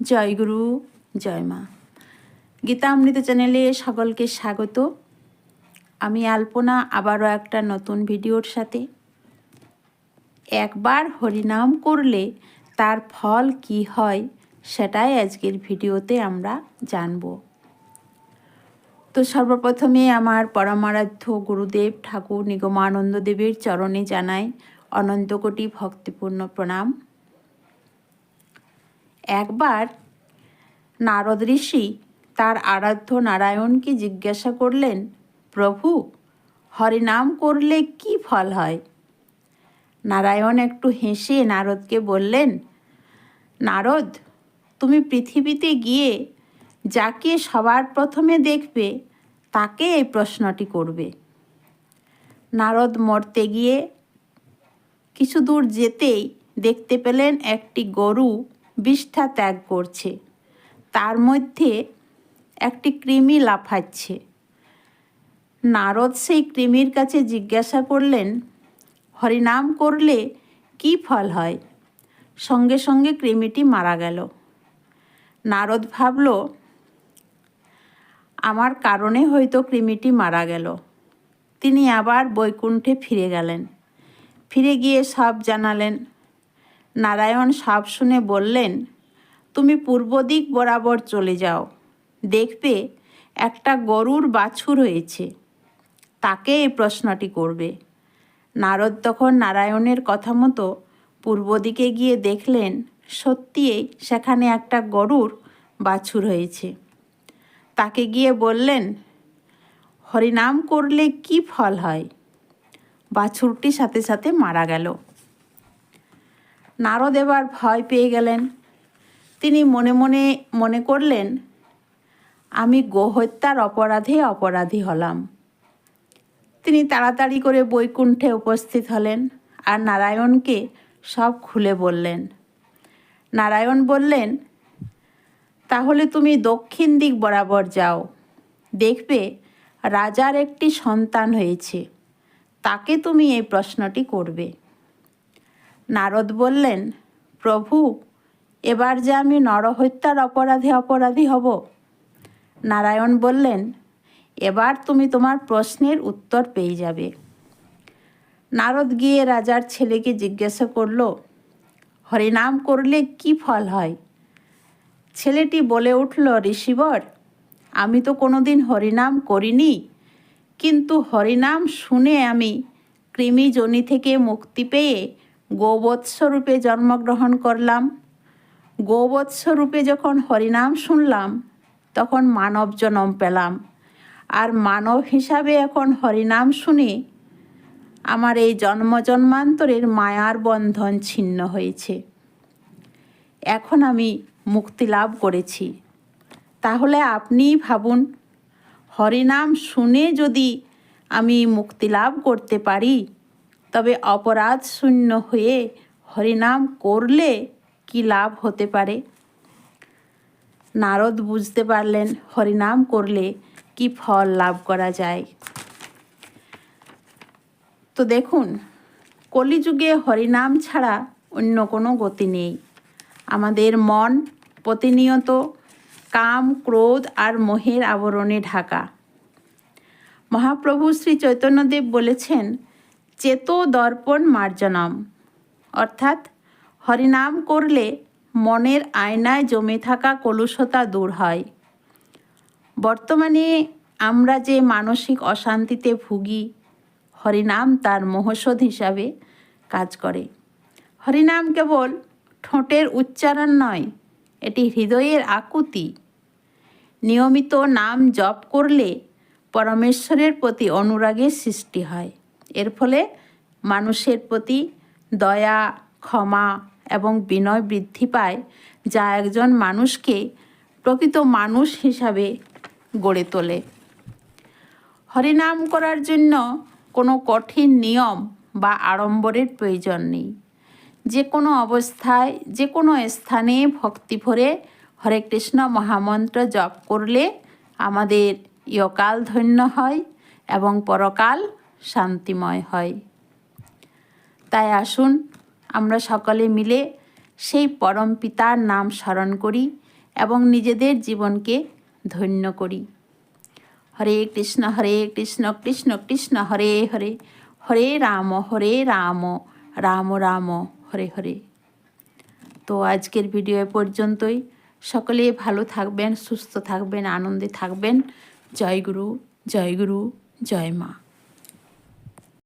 জয় গুরু, জয় মা। গীতা অমৃত চ্যানেলে সকলকে স্বাগত। আমি আলপনা, আবারও একটা নতুন ভিডিওর সাথে। একবার হরিনাম করলে তার ফল কি হয়, সেটাই আজকের ভিডিওতে আমরা জানব। তো সর্বপ্রথমে আমার পরমারাধ্য গুরুদেব ঠাকুর নিগমানন্দ দেবের চরণে জানাই অনন্তকোটি ভক্তিপূর্ণ প্রণাম। একবার নারদ ঋষি তার আরাধ্য নারায়ণকে জিজ্ঞাসা করলেন, প্রভু, হরিনাম করলে কি ফল হয়? নারায়ণ একটু হেসে নারদকে বললেন, নারদ, তুমি পৃথিবীতে গিয়ে যাকে সবার প্রথমে দেখবে, তাকে এই প্রশ্নটি করবে। নারদ মরতে গিয়ে কিছু দূর যেতেই দেখতে পেলেন একটি গরু বিষ্ঠা ত্যাগ করছে। তার মধ্যে একটি কৃমি লাফাচ্ছে। নারদ সেই কৃমির কাছে জিজ্ঞাসা করলেন, হরিনাম করলে কি ফল হয়? সঙ্গে সঙ্গে কৃমিটি মারা গেল। নারদ ভাবল, আমার কারণে হয়তো কৃমিটি মারা গেল। তিনি আবার বৈকুণ্ঠে ফিরে গেলেন। ফিরে গিয়ে সব জানালেন নারায়ণ সাপ শুনে বললেন, তুমি পূর্ব দিক বরাবর চলে যাও। দেখবে একটা গরুর বাছুর হয়েছে। তাকে এই প্রশ্নটি করবে। নারদ তখন নারায়ণের কথা মতো পূর্ব দিকে গিয়ে দেখলেন সত্যিই সেখানে একটা গরুর বাছুর হয়েছে। তাকে গিয়ে বললেন, হরিনাম করলে কি ফল হয়? বাছুরটি সাথে সাথে মারা গেল। নারদ এবার ভয় পেয়ে গেলেন। তিনি মনে মনে মনে করলেন, আমি গোহত্যার অপরাধে অপরাধী হলাম। তিনি তাড়াতাড়ি করে বৈকুণ্ঠে উপস্থিত হলেন আর নারায়ণকে সব খুলে বললেন। নারায়ণ বললেন, তাহলে তুমি দক্ষিণ দিক বরাবর যাও। দেখবে রাজার একটি সন্তান হয়েছে। তাকে তুমি এই প্রশ্নটি করবে। নারদ বললেন, প্রভু, এবার যে আমি নরহত্যার অপরাধে অপরাধী হব? নারায়ণ বললেন, এবার তুমি তোমার প্রশ্নের উত্তর পেয়ে যাবে। নারদ গিয়ে রাজার ছেলেকে জিজ্ঞাসা করল, হরিনাম করলে কি ফল হয়? ছেলেটি বলে উঠল, ঋষিবর, আমি তো কোনোদিন হরিনাম করিনি, কিন্তু হরিনাম শুনে আমি কৃমিজনি থেকে মুক্তি পেয়ে গোবৎসরূপে জন্মগ্রহণ করলাম। গোবৎসরূপে যখন হরিনাম শুনলাম, তখন মানব জন্ম পেলাম। আর মানব হিসাবে এখন হরিনাম শুনে আমার এই জন্ম জন্মান্তরের মায়ার বন্ধন ছিন্ন হয়েছে। এখন আমি মুক্তি লাভ করেছি। তাহলে আপনিই ভাবুন, হরিনাম শুনে যদি আমি মুক্তি লাভ করতে পারি তবে অপরাধ শূন্য হয়ে হরিনাম করলে কি লাভ হতে পারে? নারদ বুঝতে পারলেন হরিনাম করলে কি ফল লাভ করা যায়। তো দেখুন, কলিযুগে হরিনাম ছাড়া অন্য কোনো গতি নেই। আমাদের মন প্রতিনিয়ত কাম, ক্রোধ আর মোহের আবরণে ঢাকা। মহাপ্রভু শ্রী চৈতন্যদেব বলেছেন চেত দর্পণ মার্জনম। অর্থাৎ হরিনাম করলে মনের আয়নায় জমে থাকা কলুষতা দূর হয়। বর্তমানে আমরা যে মানসিক অশান্তিতে ভুগি, হরিনাম তার মহৌষধ হিসাবে কাজ করে। হরিনাম কেবল ঠোঁটের উচ্চারণ নয়, এটি হৃদয়ের আকুতি। নিয়মিত নাম জপ করলে পরমেশ্বরের প্রতি অনুরাগের সৃষ্টি হয়। এর ফলে মানুষের প্রতি দয়া, ক্ষমা এবং বিনয় বৃদ্ধি পায়, যা একজন মানুষকে প্রকৃত মানুষ হিসাবে গড়ে তোলে। হরিনাম করার জন্য কোনো কঠিন নিয়ম বা আড়ম্বরের প্রয়োজন নেই। যে কোনো অবস্থায় যে কোনো স্থানে ভক্তি ভরে হরে কৃষ্ণ মহামন্ত্র জপ করলে আমাদের ইয়কাল ধন্য হয় এবং পরকাল শান্তিময় হয়। তাই আসুন, আমরা সকলে মিলে সেই পরম পিতার নাম স্মরণ করি এবং নিজেদের জীবনকে ধন্য করি। হরে কৃষ্ণ হরে কৃষ্ণ কৃষ্ণ কৃষ্ণ, হরে হরে। হরে রাম হরে রাম রাম রাম, হরে হরে। তো আজকের ভিডিও পর্যন্তই। সকলে ভালো থাকবেন, সুস্থ থাকবেন, আনন্দে থাকবেন। জয় গুরু জয় গুরু, জয় মা।